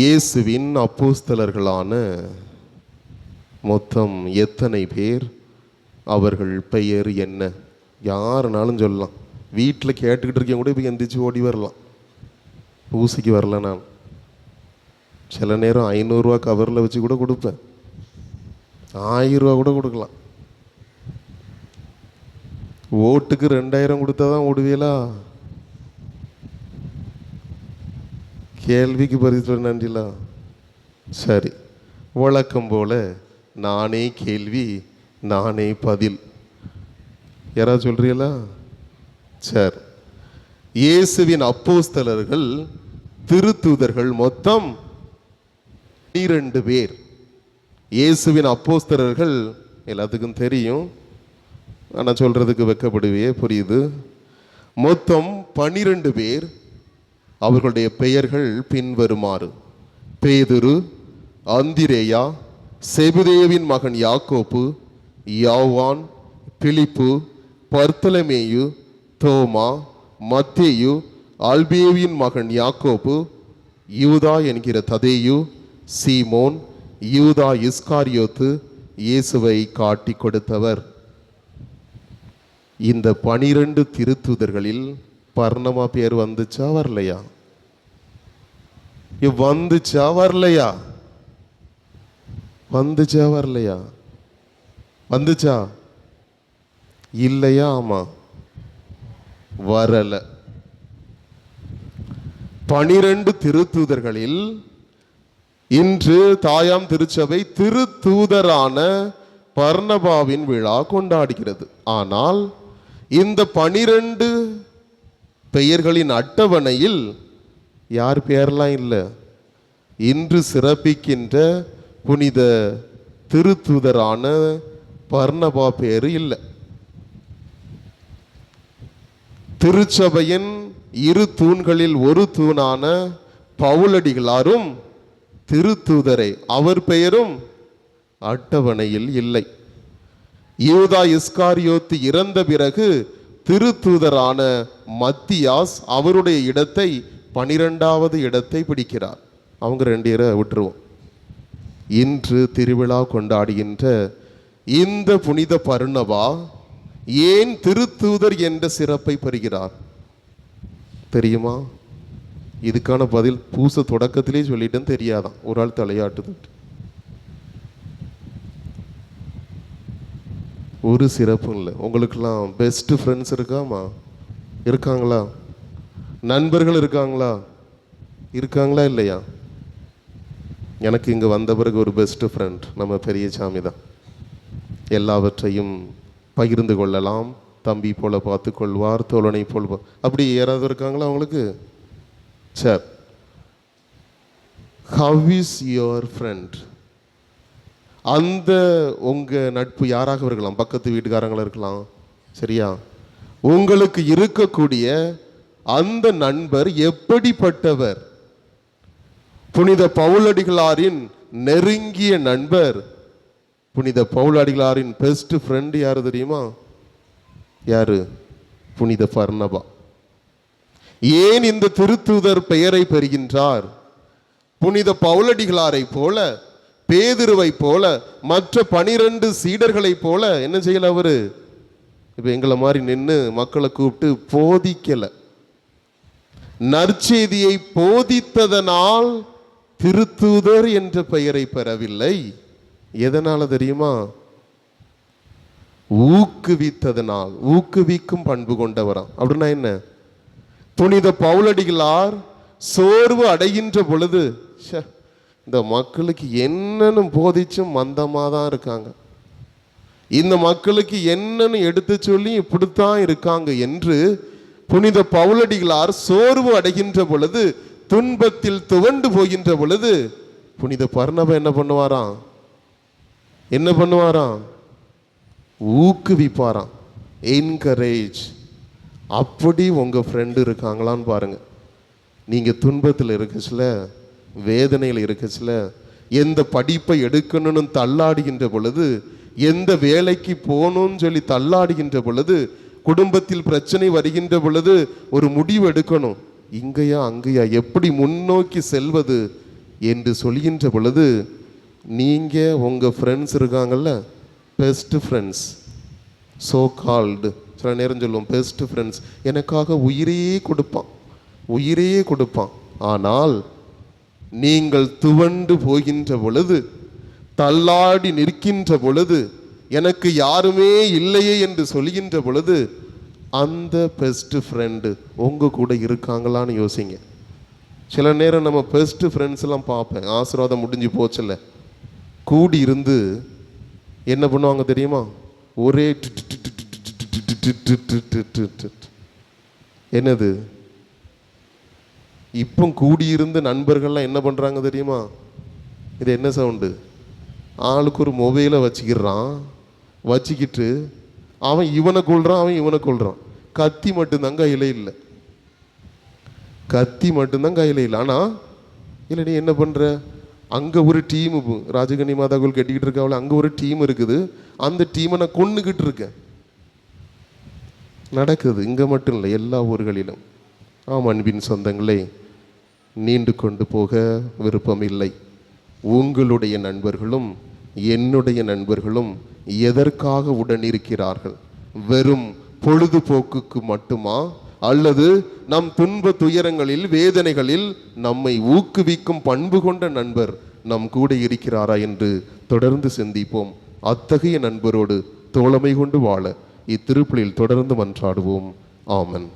இயேசுவின் அப்போஸ்தலர்களான மொத்தம் எத்தனை பேர்? அவர்கள் பெயர் என்ன? யாருனாலும் சொல்லலாம். வீட்டில் கேட்டுக்கிட்டு இருக்கேன் கூட இப்போ எந்திரிச்சு ஓடி வரலாம். ஊசிக்கு வரல நான். சில நேரம் ஐநூறுரூவா கவரில் வச்சு கூட கொடுப்பேன். ஆயிரம் ரூபா கூட கொடுக்கலாம். ஓட்டுக்கு ரெண்டாயிரம் கொடுத்தா தான் ஓடுவீங்களா? கேள்விக்கு பதில் நன்றிலா. சரி வழக்கம் போல நானே கேள்வி நானே பதில். யாராவது சொல்கிறீங்களா சரி. இயேசுவின் அப்போஸ்தலர்கள் திருத்தூதர்கள் மொத்தம் பனிரெண்டு பேர். இயேசுவின் அப்போஸ்தலர்கள் எல்லாத்துக்கும் தெரியும். ஆனால் சொல்கிறதுக்கு வெக்கப்படுவே புரியுது. மொத்தம் பனிரெண்டு பேர். அவர்களுடைய பெயர்கள் பின்வருமாறு. பேதுரு அந்திரேயா செபுதேவின் மகன் யாக்கோப்பு யாவான் பிலிப்பு பர்த்தலமேயு தோமா மத்தேயு அல்பேவின் மகன் யாக்கோப்பு யூதா என்கிற ததேயு சீமோன் யூதா இஸ்காரியோத்து இயேசுவை காட்டி கொடுத்தவர். இந்த பனிரெண்டு திருத்துதர்களில் பர்ணமா பேர் வந்துச்சா வரலையா? வந்துச்சா வரலையா? வந்துச்சா வரலையா? வந்துச்சா? இல்லையா ஆமா. வரல. பனிரெண்டு திருத்தூதர்களில் இன்று தாயாம் திருச்சபை திருத்தூதரான பர்ணபாவின் விழா கொண்டாடுகிறது. ஆனால் இந்த பனிரெண்டு பெயர்களின் அட்டவணையில் யார் பெயர்லாம் இல்லை? இன்று சிறப்பிக்கின்ற புனித திருத்தூதரான பர்ணபா பேர் இல்லை. திருச்சபையின் இரு தூண்களில் ஒரு தூணான பவுலடிகளாரும் திருத்தூதரை அவர் பெயரும் அட்டவணையில் இல்லை. யூதா இஸ்காரியோத்து இறந்த பிறகு திருத்தூதரான மத்தியாஸ் அவருடைய இடத்தை பனிரெண்டாவது இடத்தை பிடிக்கிறார். அவங்க ரெண்டு பேரை விட்டுருவோம். இன்று திருவிழா கொண்டாடுகின்ற இந்த புனித பருணவா ஏன் திருத்தூதர் என்ற சிறப்பை பெறுகிறார்? தெரியுமா? இதுக்கான பதில் பூச தொடக்கத்திலே சொல்லிட்டேன் தெரியாதான். ஒரு ஆள் தலையாட்டுது ஒரு சிறப்பும் இல்லை. உங்களுக்கெல்லாம் பெஸ்ட்டு ஃப்ரெண்ட்ஸ் இருக்காமா? இருக்காங்களா? நண்பர்கள் இருக்காங்களா? இருக்காங்களா இல்லையா? எனக்கு இங்கே வந்த பிறகு ஒரு பெஸ்ட் ஃப்ரெண்ட் நம்ம பெரிய சாமி தான். எல்லாவற்றையும் பகிர்ந்து கொள்ளலாம். தம்பி போல் பார்த்து கொள்வார் தோழனை போல் அப்படி யாராவது இருக்காங்களா அவங்களுக்கு sir how is your friend அந்த உங்கள் நட்பு யாராக இருக்கலாம்? பக்கத்து வீட்டுக்காரங்களாக இருக்கலாம். சரியா? உங்களுக்கு இருக்கக்கூடிய அந்த நண்பர் எப்படிப்பட்டவர்? புனித பவுலடிகளாரின் நெருங்கிய நண்பர். புனித பவுலடிகளாரின் பெஸ்ட் ஃப்ரெண்டு யார் தெரியுமா? யாரு? புனித பர்ணபா. ஏன் இந்த திருத்துதர் பெயரை பெறுகின்றார்? புனித பவுலடிகளாரை போல பேதிருவை போல மற்ற பனிரெண்டு சீடர்களைப் போல என்ன செய்யல அவரு? இப்போ எங்களை மாதிரி நின்று மக்களை கூப்பிட்டு போதிக்கல. நற்செய்தியை போதித்ததனால் திருத்தூதர் என்ற பெயரை பெறவில்லை. எதனால தெரியுமா? ஊக்குவித்ததனால் ஊக்குவிக்கும் பண்பு கொண்டவராம். அப்படின்னா என்ன? புனித பவுலடிகளார் சோர்வு அடைகின்ற பொழுது ச்சே, இந்த மக்களுக்கு என்னன்னு போதிச்சும் மந்தமாக தான் இருக்காங்க. இந்த மக்களுக்கு என்னன்னு எடுத்து சொல்லி இப்படித்தான் இருக்காங்க என்று புனித பவுலடிகளார் சோர்வு அடைகின்ற பொழுது துன்பத்தில் துவண்டு போகின்ற பொழுது புனித பர்ணப என்ன பண்ணுவாராம்? என்ன பண்ணுவாராம்? ஊக்குவிப்பாராம். என்கரேஜ் அப்படி உங்கள் ஃப்ரெண்டு இருக்காங்களான்னு பாருங்கள் நீங்கள் துன்பத்தில் இருக்கச்சுல வேதனையில் இருக்க சில எந்த படிப்பை எடுக்கணும்னு தள்ளாடுகின்ற பொழுது எந்த வேலைக்கு போகணும்னு சொல்லி தள்ளாடுகின்ற பொழுது குடும்பத்தில் பிரச்சனை வருகின்ற பொழுது ஒரு முடிவு எடுக்கணும். இங்கேயா அங்கேயா எப்படி முன்னோக்கி செல்வது என்று சொல்கின்ற பொழுது நீங்கள் உங்கள் ஃப்ரெண்ட்ஸ் இருக்காங்கல்ல பெஸ்ட் ஃப்ரெண்ட்ஸ் ஸோ கால்டு சில நேரம் சொல்லுவோம் பெஸ்ட் ஃப்ரெண்ட்ஸ் எனக்காக உயிரையே கொடுப்பான். உயிரையே கொடுப்பான். ஆனால் நீங்கள் துவண்டு போகின்ற பொழுது தள்ளாடி நிற்கின்ற பொழுது எனக்கு யாருமே இல்லையே என்று சொல்கின்ற பொழுது அந்த பெஸ்ட் ஃப்ரெண்டு உங்கள் கூட இருக்காங்களான்னு யோசிங்க சில நேரம் நம்ம பெஸ்ட் ஃப்ரெண்ட்ஸ்லாம் பார்ப்பேன் ஆசீர்வாதம் முடிஞ்சு போச்சில்ல கூடி இருந்து என்ன பண்ணுவாங்க தெரியுமா ஒரே என்னது இப்போ கூடியிருந்து நண்பர்கள்லாம் என்ன பண்ணுறாங்க தெரியுமா? இது என்ன சவுண்டு? ஆளுக்கு ஒரு மொபைலை வச்சுக்கிறான் வச்சுக்கிட்டு அவன் இவனை கொள்கிறான் அவன் இவனை கொள்கிறான் கத்தி மட்டும்தான் கையில் இல்லை. கத்தி மட்டும்தான் கையில் இல்லை. ஆனால் இல்லை நீ என்ன பண்ணுற அங்கே ஒரு டீம் மாதா மாதாக்குள் கட்டிக்கிட்டு இருக்காவில் அங்கே ஒரு டீம் இருக்குது. அந்த டீமை நான் கொன்னுக்கிட்டு இருக்கேன். நடக்குது. இங்கே மட்டும் இல்லை எல்லா ஊர்களிலும். ஆம் அன்பின் சொந்தங்களே. நீண்டு கொண்டு போக விருப்பமில்லை. உங்களுடைய நண்பர்களும் என்னுடைய நண்பர்களும் எதற்காக உடனிருக்கிறார்கள்? வெறும் பொழுதுபோக்குக்கு மட்டுமா? அல்லது நம் துன்ப துயரங்களில் வேதனைகளில் நம்மை ஊக்குவிக்கும் பண்பு கொண்ட நண்பர் நம் கூட இருக்கிறாரா என்று தொடர்ந்து சிந்திப்போம். அத்தகைய நண்பரோடு தோழமை கொண்டு வாழ இத்திருப்பலில் தொடர்ந்து மன்றாடுவோம். ஆமன்.